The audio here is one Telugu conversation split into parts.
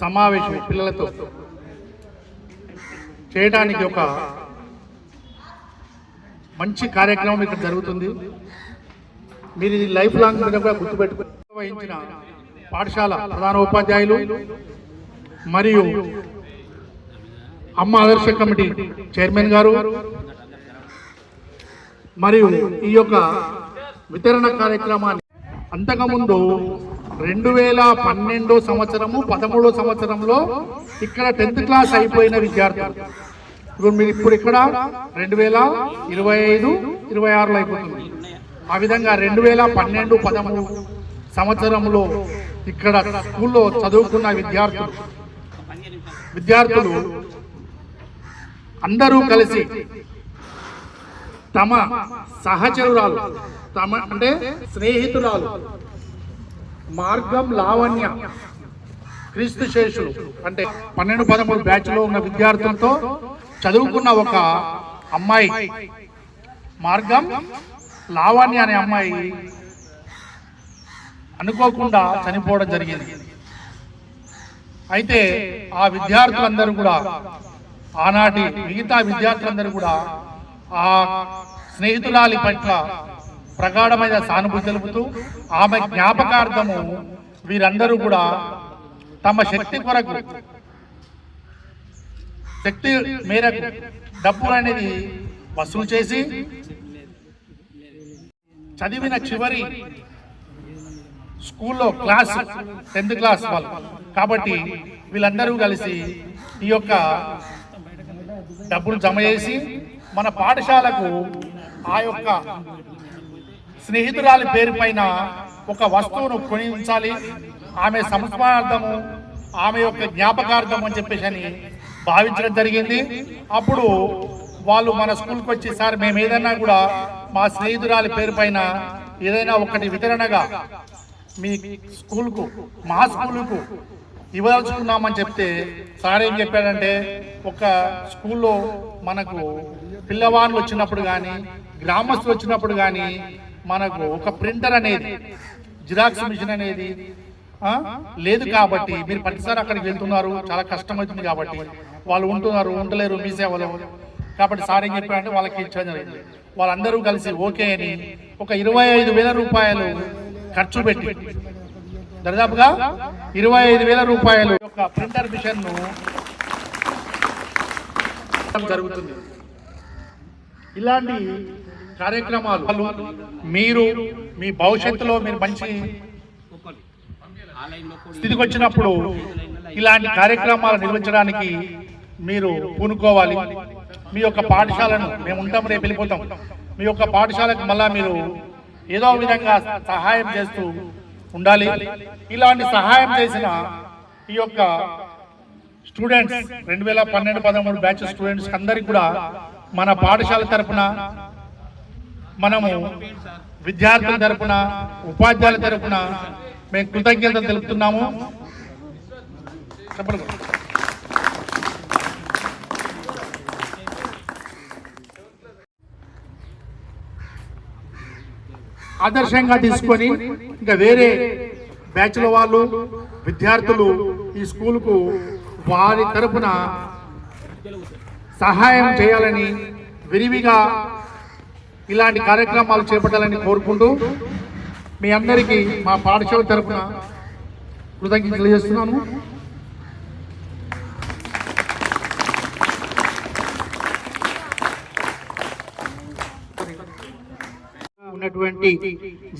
సమావేశం పిల్లలతో చేయడానికి ఒక మంచి కార్యక్రమం ఇక్కడ జరుగుతుంది. మీరు ఇది లైఫ్ లాంగ్ మీద కూడా గుర్తుపెట్టుకువహించిన పాఠశాల ప్రధాన ఉపాధ్యాయులు మరియు అమ్మ ఆదర్శ కమిటీ చైర్మన్ గారు మరియు ఈ యొక్క వితరణ కార్యక్రమాన్ని అంతకుముందు రెండు వేల పన్నెండో సంవత్సరము పదమూడో సంవత్సరంలో ఇక్కడ టెన్త్ క్లాస్ అయిపోయిన విద్యార్థులు. ఇప్పుడు మీరు ఇప్పుడు ఇక్కడ రెండు వేల ఇరవై ఐదు ఇరవై ఆరులో అయిపోతుంది ఆ విధంగా రెండు వేల పన్నెండు పదమూడు సంవత్సరంలో ఇక్కడ స్కూల్లో చదువుకున్న విద్యార్థులు విద్యార్థులు అందరూ కలిసి తమ సహచరురాలు తమ అంటే స్నేహితురాలు మార్గం లావణ్య. క్రీస్తు శేషులు. అంటే పన్నెండు పదమూడు బ్యాచ్లో ఉన్న విద్యార్థులతో చదువుకున్న ఒక అమ్మాయి. మార్గం లావణ్య అనే అమ్మాయి అనుకోకుండా చనిపోవడం జరిగింది. అయితే ఆ విద్యార్థులందరూ కూడా ఆనాటి మిగతా విద్యార్థులందరూ కూడా ఆ స్నేహితురాలి పట్ల ప్రగాఢమైన సానుభూతి తెలుపుతూ ఆమె జ్ఞాపకార్థము వీరందరూ కూడా తమ శక్తి కొరకు శక్తి మేరకు డబ్బులు అనేది వసూలు చేసి చదివిన చివరి స్కూల్లో క్లాస్ టెన్త్ క్లాస్ వాళ్ళు. కాబట్టి వీళ్ళందరూ కలిసి ఈ యొక్క డబ్బులు జమ చేసి మన పాఠశాలకు ఆ యొక్క స్నేహితురాలి పేరు పైన ఒక వస్తువును కొని ఉంచాలి ఆమె సంస్మరణార్థము ఆమె యొక్క జ్ఞాపకార్థం అని చెప్పేసి అని భావించడం జరిగింది. అప్పుడు వాళ్ళు మన స్కూల్కి వచ్చి సార్ మేము ఏదైనా కూడా మా స్నేహితురాలి పేరు పైన ఏదైనా ఒకటి వితరణగా మీ స్కూల్కు మా స్కూల్కు ఇవ్వదలుచుకున్నామని చెప్తే సార్ ఏం చెప్పాడంటే ఒక స్కూల్లో మనకు పిల్లవాళ్ళు వచ్చినప్పుడు కానీ గ్రామస్తులు వచ్చినప్పుడు కానీ మనకు ఒక ప్రింటర్ అనేది జిరాక్స్ మిషన్ అనేది లేదు కాబట్టి మీరు ప్రతిసారి అక్కడికి వెళ్తున్నారు చాలా కష్టమవుతుంది కాబట్టి. వాళ్ళు ఉంటున్నారు ఉండలేరు మీ సేవలు. కాబట్టి సార్ ఏం చెప్పారంటే వాళ్ళకి ఇచ్చడం జరిగింది. వాళ్ళందరూ కలిసి ఓకే అని ఒక ఇరవై ఐదు వేల రూపాయలు ఖర్చు పెట్టి దాదాపుగా ఇరవై ఐదు వేల రూపాయలు ఒక ప్రింటర్ మిషన్ను జరుగుతుంది. ఇలాంటి కార్యక్రమాలు. మీరు మీ భవిష్యత్తులో మీరు మంచి స్థితికి వచ్చినప్పుడు ఇలాంటి కార్యక్రమాలు నిర్వహించడానికి మీరు పూనుకోవాలి. మీ యొక్క పాఠశాలను మేము ఉంటాం రేపు వెళ్ళిపోతాం. మీ యొక్క పాఠశాలకు మళ్ళా మీరు ఏదో విధంగా సహాయం చేస్తూ ఉండాలి. ఇలాంటి సహాయం చేసిన ఈ యొక్క స్టూడెంట్స్ రెండు వేల పన్నెండు పదమూడు బ్యాచ్ స్టూడెంట్స్ అందరికి కూడా మన పాఠశాల తరఫున మనము విద్యార్థుల తరపున ఉపాధ్యాయుల తరపున మేము కృతజ్ఞత తెలుపుతున్నాము. చెప్పండి ఆదర్శంగా తీసుకొని ఇంకా వేరే బ్యాచ్ల వాళ్ళు విద్యార్థులు ఈ స్కూల్కు వారి తరపున సహాయం చేయాలని విరివిగా ఇలాంటి కార్యక్రమాలు చేపట్టాలని కోరుకుంటూ మీ అందరికీ మా పాఠశాల తరపున కృతజ్ఞత తెలియజేస్తున్నాను. ఉన్నటువంటి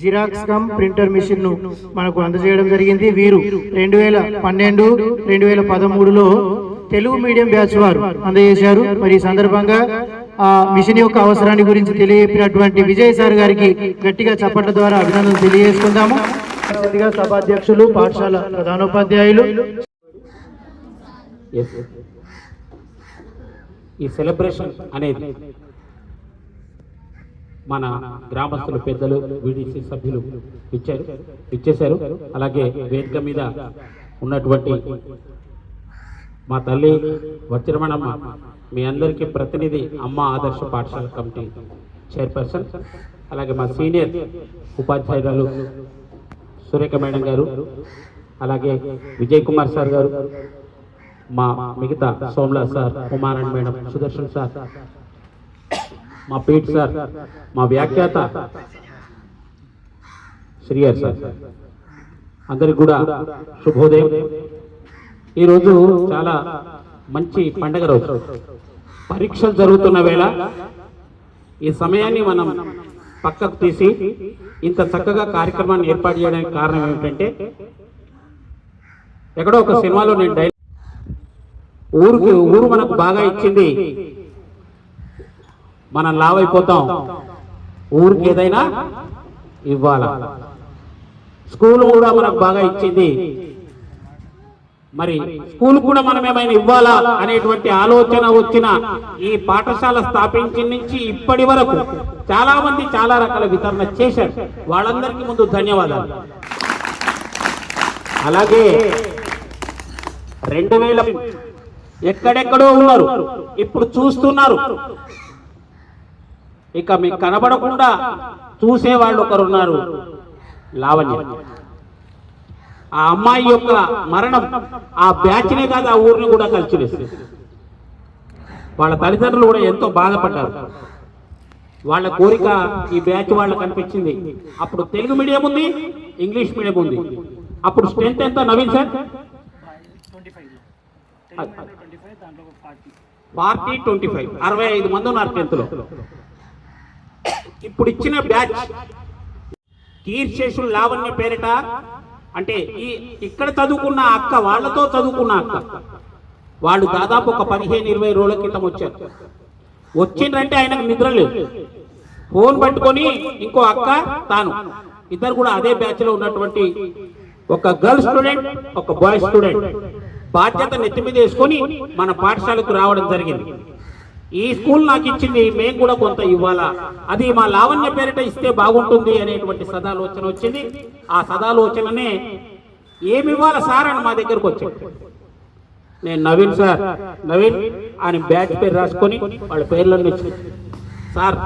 జిరాక్స్ కమ్ ప్రింటర్ మిషన్ను మనకు అందజేయడం జరిగింది. వీరు రెండు వేల పన్నెండు రెండు వేల పదమూడులో తెలుగు మీడియం బ్యాచ్ వారు అందజేశారు. మరి ఈ సందర్భంగా మిషన్ యొక్క అవసరాన్ని గురించి తెలియపినటువంటి విజయ్ సార్ గారికి గట్టిగా చప్పట్ల ద్వారా అభినందనలు తెలియజేసుకుందాము. సభాధ్యక్షులు పాఠశాల ప్రధానోపాధ్యాయులు. ఎస్ ఈ సెలబ్రేషన్ అనేది మన గ్రామస్తులు పెద్దలు వీడిసి సభ్యులు ఇచ్చారు ఇచ్చేశారు. అలాగే వేదిక మీద ఉన్నటువంటి మా తల్లి వజ్రమణమ్మ మీ అందరికీ ప్రతినిధి అమ్మ ఆదర్శ పాఠశాల కమిటీ చైర్పర్సన్ అలాగే మా సీనియర్ ఉపాధ్యాయురాలు సురేఖ మేడం గారు అలాగే విజయ్ కుమార్ సార్ గారు మా మిగతా Somla sir Kumaran madam Sudarshan sir మా పీట్ సార్ మా వ్యాఖ్యాత శ్రీయర్ సార్ అందరికి కూడా శుభోదయం. ఈరోజు చాలా మంచి పండగ రోజు. పరీక్షలు జరుగుతున్న వేళ ఈ సమయాన్ని మనం పక్కకు తీసి ఇంత చక్కగా కార్యక్రమాన్ని ఏర్పాటు చేయడానికి కారణం ఏమిటంటే ఎక్కడో ఒక సినిమాలో నేను డైలాగ్ ఊరికి ఊరు మనకు బాగా ఇచ్చింది. మనం లావైపోతాం. అయిపోతాం ఊరికి ఏదైనా ఇవ్వాలా. స్కూల్ కూడా మనకు బాగా ఇచ్చింది. మరి స్కూల్ కూడా మనం ఏమైనా ఇవ్వాలా అనేటువంటి ఆలోచన వచ్చిన ఈ పాఠశాల స్థాపించిన నుంచి ఇప్పటి వరకు చాలా మంది చాలా రకాల వితరణ చేశారు. వాళ్ళందరికీ ముందు ధన్యవాదాలు. అలాగే రెండు వేల ఎక్కడెక్కడో ఉన్నారు. ఇప్పుడు చూస్తున్నారు. ఇక మీకు కనబడకుండా చూసే వాళ్ళు లావణ్య. ఆ అమ్మాయి యొక్క మరణం ఆ బ్యాచ్నే కాదు ఆ ఊరిని కూడా కలిసివేసింది వాళ్ళ తల్లిదండ్రులు కూడా ఎంతో బాధపడ్డారు. వాళ్ళ కోరిక ఈ బ్యాచ్ వాళ్ళకి కనిపించింది. అప్పుడు తెలుగు మీడియం ఉంది ఇంగ్లీష్ మీడియం ఉంది. అప్పుడు స్ట్రెంత్ ఎంత Naveen sir? Forty twenty five. అరవై ఐదు మంది ఉన్నారు టెన్త్లో. ఇప్పుడు ఇచ్చిన బ్యాచ్ కీర్శేషులు లావణ్య పేరిట అంటే ఈ ఇక్కడ చదువుకున్న అక్క వాళ్ళతో చదువుకున్న అక్క. వాళ్ళు దాదాపు ఒక పదిహేను ఇరవై రోజుల క్రితం వచ్చారు. వచ్చిండ్రంటే ఆయనకు నిద్ర లేదు. ఫోన్ పట్టుకొని ఇంకో అక్క తాను. ఇద్దరు కూడా అదే బ్యాచ్లో ఉన్నటువంటి ఒక గర్ల్ స్టూడెంట్ ఒక బాయ్ స్టూడెంట్ బాధ్యత నెత్తి మీద వేసుకొని మన పాఠశాలకు రావడం జరిగింది. ఈ స్కూల్ నాకు ఇచ్చింది మేము కూడా కొంత ఇవ్వాలా? అది మా లావణ్య పేరిట ఇస్తే బాగుంటుంది అనేటువంటి సదాలోచన వచ్చింది. ఆ సదాలోచననే ఏమి ఇవ్వాలా సార్ అని మా దగ్గరకు వచ్చాడు. నేను నవీన్ సార్ నవీన్ అని బ్యాచ్ పేరు రాసుకొని వాళ్ళ పేర్లను సార్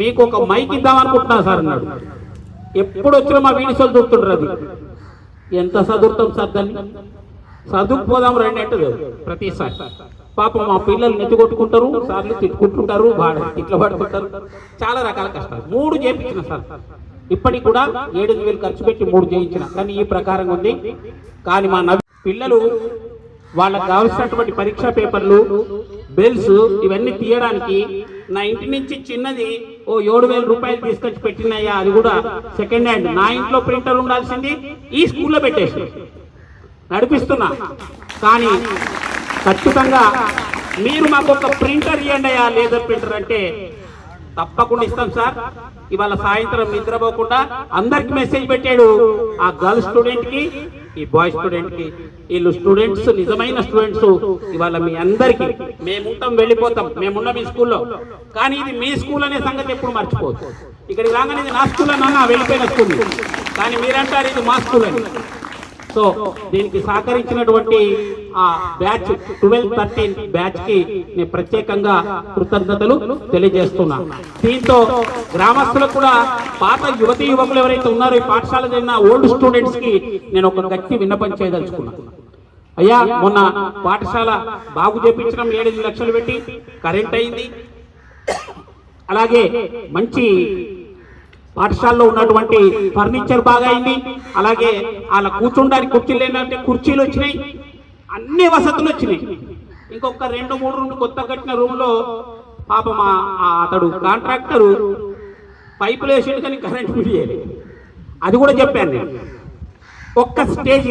మీకు ఒక మైక్ ఇద్దాం అనుకుంటున్నా సార్ అన్నాడు. ఎప్పుడు వచ్చినా మా వీడిసోలు దొరుకుతుండ్రు అది. ఎంత చదువుతాం సార్ దాన్ని? చదువుకుపోదాం రండి అంటే ప్రతిసారి. పాపం మా పిల్లలు నెత్తుకొట్టుకుంటారు సార్లు తిట్టుకుంటుంటారు వాడు ఇట్లా పడుకుంటారు చాలా రకాల కష్టాలు. మూడు చేయించిన సార్. ఇప్పటికి కూడా ఏడు వేలు ఖర్చు పెట్టి మూడు చేయించిన. కానీ ఈ ప్రకారం ఉంది. కానీ మా నవి పిల్లలు వాళ్ళకి కావలసినటువంటి పరీక్షా పేపర్లు బెల్స్ ఇవన్నీ తీయడానికి నా ఇంటి నుంచి చిన్నది ఓ ఏడు వేల రూపాయలు తీసుకొచ్చి పెట్టినయ్యా. అది కూడా సెకండ్ హ్యాండ్ నా ఇంట్లో ప్రింటర్ ఉండాల్సింది ఈ స్కూల్లో పెట్టేసి. నడిపిస్తున్నా. కానీ ఖచ్చితంగా మీరు మాకు ఒక ప్రింటర్ ఇవ్వండి అయ్యా లేజర్ ప్రింటర్ అంటే. తప్పకుండా ఇస్తాం సార్. ఇవాళ సాయంత్రం నిద్రపోకుండా అందరికి మెసేజ్ పెట్టాడు ఆ గర్ల్ స్టూడెంట్కి ఈ బాయ్ స్టూడెంట్కి. వీళ్ళు స్టూడెంట్స్ నిజమైన స్టూడెంట్స్. ఇవాళ మీ అందరికి మేముంటాం వెళ్ళిపోతాం. మేమున్నాం మీ స్కూల్లో. కానీ ఇది మీ స్కూల్ అనే సంగతి ఎప్పుడు మర్చిపోవచ్చు ఇక్కడికి రాగానే ఇది నా స్కూల్ అన్నా వెళ్ళిపోయిన స్కూల్. కానీ మీరంటారు ఇది మా స్కూల్ అని. సో దీనికి సహకరించినటువంటి ఆ బ్యాచ్ ట్వెల్వ్ థర్టీన్ బ్యాచ్కి నేను ప్రత్యేకంగా కృతజ్ఞతలు తెలియజేస్తున్నా. దీంతో గ్రామస్తులకు కూడా పాత యువతి యువకులు ఎవరైతే ఉన్నారో ఈ పాఠశాల జరిగిన ఓల్డ్ స్టూడెంట్స్కి నేను ఒక గట్టి విన్నపం చేయదలుచుకున్నాను అయ్యా మొన్న పాఠశాల బాగు చేపించడం ఏడెనిమిది లక్షలు పెట్టి కరెంట్ అయింది. అలాగే మంచి పాఠశాలలో ఉన్నటువంటి ఫర్నిచర్ బాగా అయింది అలాగే వాళ్ళ కూర్చోడానికి కుర్చీలు ఏంటంటే కుర్చీలు వచ్చినాయి. అన్ని వసతులు వచ్చినాయి. ఇంకొక రెండు మూడు రెండు కొత్త కట్టిన రూమ్లో పాపం పాప మా అతడు కాంట్రాక్టరు పైపులు వేసిండు కానీ కరెంట్ బిల్ చేయలేదు అది కూడా చెప్పాను నేను. ఒక్క స్టేజ్.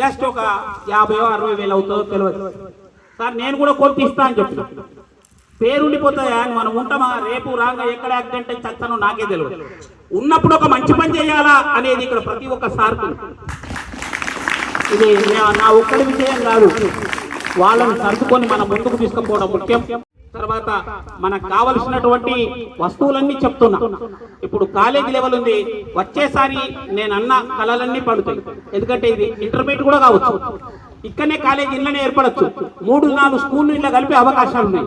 జస్ట్ ఒక యాభై అరవై వేలు అవుతుందో తెలియదు. సార్ నేను కూడా కొంత ఇస్తా అని చెప్పిన. పేరుండిపోతాయా? మనం ఉంటామా? రేపు రాగా ఎక్కడ యాక్సిడెంట్ అయి చచ్చానో నాకే తెలియదు ఉన్నప్పుడు ఒక మంచి పని చేయాలా అనేది ఇక్కడ ప్రతి ఒక్క సార్కు ఇది నా- ఒక్కడి విషయం కాదు. వాళ్ళని సర్దుకొని మనం ముందుకు తీసుకుపోవడం ముఖ్యం. తర్వాత మనకు కావలసినటువంటి వస్తువులన్నీ చెప్తున్నా. ఇప్పుడు కాలేజీ లెవెల్ ఉంది. వచ్చేసారి నేను అన్న కళలన్నీ పడుతాయి. ఎందుకంటే ఇది ఇంటర్మీడియట్ కూడా కావచ్చు. ఇక్కడనే కాలేజీ ఇళ్ళనే ఏర్పడచ్చు. మూడు నాలుగు స్కూల్ ఇళ్ళ కలిపే అవకాశాలు ఉన్నాయి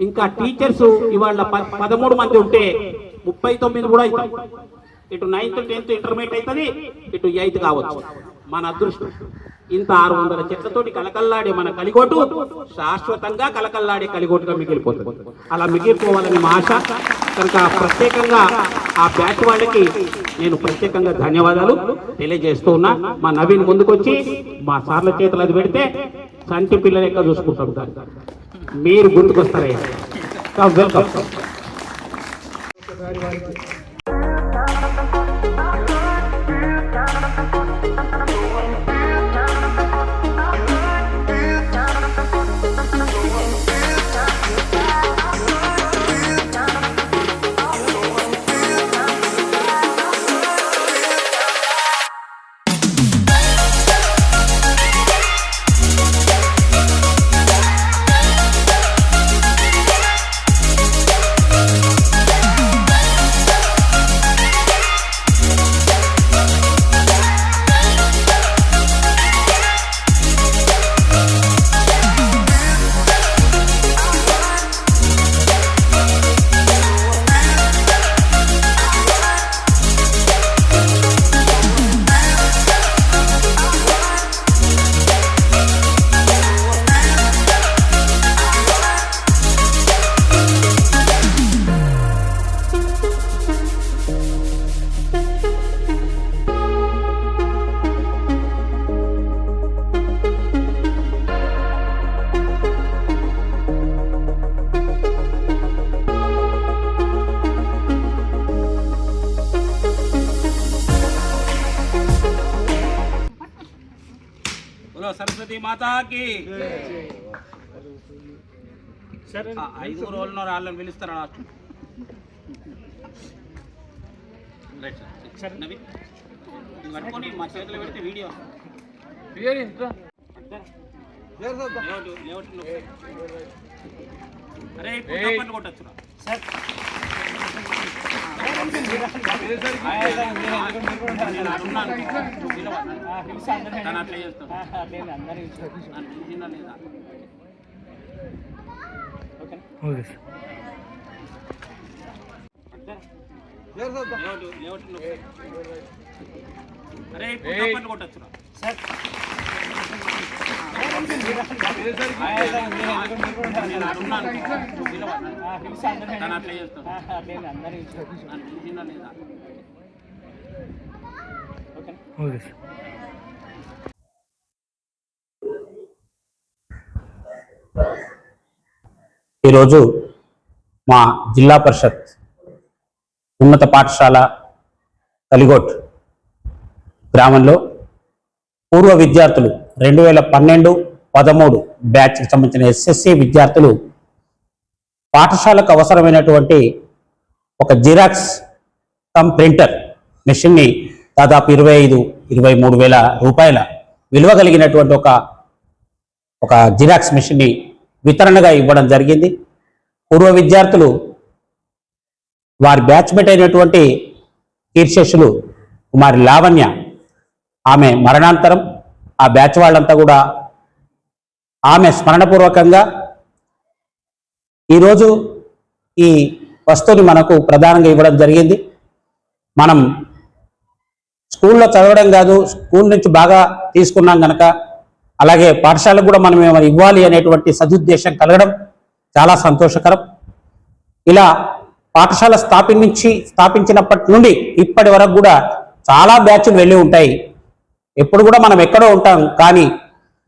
ఇంకా టీచర్స్ ఇవాళ పదమూడు మంది ఉంటే ముప్పై తొమ్మిది కూడా అవుతాయి. ఇటు నైన్త్ టెన్త్ ఇంటర్మీడియట్ అవుతుంది ఇటు ఎయిత్ కావచ్చు. మన అదృష్టం. ఇంత ఆరు వందల చెట్లతోటి కలకల్లాడే మన కలిగోటు శాశ్వతంగా కలకల్లాడే కలిగోటుగా మిగిలిపోతుంది. అలా మిగిలిపోవాలని మా ఆశ. కనుక ప్రత్యేకంగా ఆ బ్యాచ్ వాళ్ళకి నేను ప్రత్యేకంగా ధన్యవాదాలు తెలియజేస్తూ ఉన్నా. మా నవీన్ ముందుకొచ్చి మా సార్ల చేతులు అది పెడితే సంటి పిల్లలు ఎక్కడ చూసుకుంటాం దాన్ని మీరు గుర్తుకొస్తారయ్యా వెల్కమ్ మాతాకి ఆ ఐదు రోజులు వాళ్ళని పిలుస్తారా లాస్ట్ సార్ పట్టుకొని మా చేతిలో పెడితే వీడియో. అరే ఇప్పుడు చప్పట్లు కొట్టొచ్చురా. నేను. తను అట్లా పిలిచిందా లేదా? నువ్వు. అరే. నువ్వు పిలవాలి. తను అట్లా చేస్తాడు. నన్ను పిలిచిందా లేదా? ఈరోజు మా జిల్లా పరిషత్ ఉన్నత పాఠశాల కలిగోట్ గ్రామంలో పూర్వ విద్యార్థులు రెండు వేల పన్నెండు పదమూడు బ్యాచ్కి సంబంధించిన ఎస్ఎస్సి విద్యార్థులు పాఠశాలకు అవసరమైనటువంటి ఒక జిరాక్స్ కమ్ ప్రింటర్ మెషిన్ని దాదాపు ఇరవై ఐదు ఇరవై మూడు వేల రూపాయల విలువ కలిగినటువంటి ఒక ఒక జిరాక్స్ మెషిన్ని వితరణగా ఇవ్వడం జరిగింది. పూర్వ విద్యార్థులు వారి బ్యాచ్మేట్ అయినటువంటి కీర్షేషులు కుమారి లావణ్య ఆమె మరణాంతరం ఆ బ్యాచ్ వాళ్ళంతా కూడా ఆమె స్మరణపూర్వకంగా ఈరోజు ఈ వస్తువుని మనకు ప్రధానంగా ఇవ్వడం జరిగింది. మనం స్కూల్లో చదవడం కాదు స్కూల్ నుంచి బాగా తీసుకున్నాం కనుక అలాగే పాఠశాలకు కూడా మనం ఏమైనా ఇవ్వాలి అనేటువంటి సదుద్దేశం కలగడం చాలా సంతోషకరం. ఇలా పాఠశాల స్థాపించి స్థాపించినప్పటి నుండి ఇప్పటి వరకు కూడా చాలా బ్యాచ్లు వెళ్ళి ఉంటాయి. ఎప్పుడు కూడా మనం ఎక్కడో ఉంటాం కానీ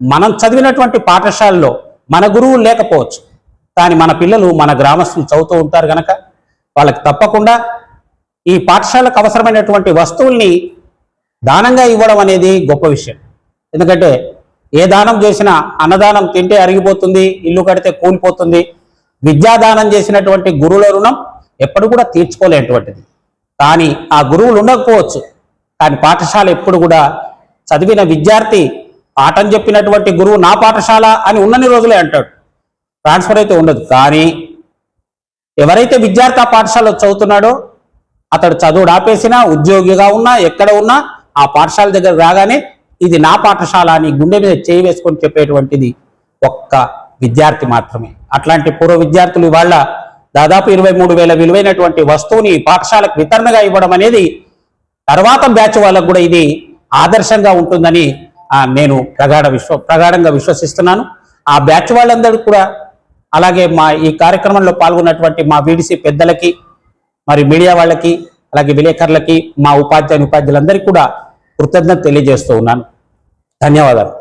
మనం చదివినటువంటి పాఠశాలలో మన గురువు లేకపోవచ్చు. కానీ మన పిల్లలు మన గ్రామస్తులు చదువుతూ ఉంటారు కనుక వాళ్ళకి తప్పకుండా ఈ పాఠశాలకు అవసరమైనటువంటి వస్తువుల్ని దానంగా ఇవ్వడం అనేది గొప్ప విషయం. ఎందుకంటే ఏ దానం చేసినా అన్నదానం తింటే అరిగిపోతుంది ఇల్లు కడితే కూలిపోతుంది. విద్యాదానం చేసినటువంటి గురువుల రుణం ఎప్పుడు కూడా తీర్చుకోలేనటువంటిది కానీ ఆ గురువులు ఉండకపోవచ్చు. కానీ పాఠశాల ఎప్పుడు కూడా చదివిన విద్యార్థి పాఠం చెప్పినటువంటి గురువు నా పాఠశాల అని ఉన్నన్ని రోజులే అంటాడు. ట్రాన్స్ఫర్ అయితే ఉండదు. కానీ ఎవరైతే విద్యార్థి ఆ పాఠశాలలో చదువుతున్నాడో అతడు చదువుడు ఆపేసినా ఉద్యోగిగా ఉన్నా ఎక్కడ ఉన్నా ఆ పాఠశాల దగ్గర రాగానే ఇది నా పాఠశాల అని గుండె మీద చేయి వేసుకొని చెప్పేటువంటిది ఒక్క విద్యార్థి మాత్రమే. అట్లాంటి పూర్వ విద్యార్థులు ఇవాళ దాదాపు ఇరవై మూడు వేల విలువైనటువంటి వస్తువుని పాఠశాలకు వితరణగా ఇవ్వడం అనేది తర్వాత బ్యాచ్ వాళ్ళకు కూడా ఇది ఆదర్శంగా ఉంటుందని నేను ప్రగాఢ విశ్వ ప్రగాఢంగా విశ్వసిస్తున్నాను. ఆ బ్యాచ్ వాళ్ళందరూ కూడా అలాగే మా ఈ కార్యక్రమంలో పాల్గొన్నటువంటి మా వీడిసి పెద్దలకి మరి మీడియా వాళ్ళకి అలాగే విలేకరులకి మా ఉపాధ్యాయుని ఉపాధ్యాయులందరికీ కూడా కృతజ్ఞత తెలియజేస్తూ ఉన్నాను. ధన్యవాదాలు.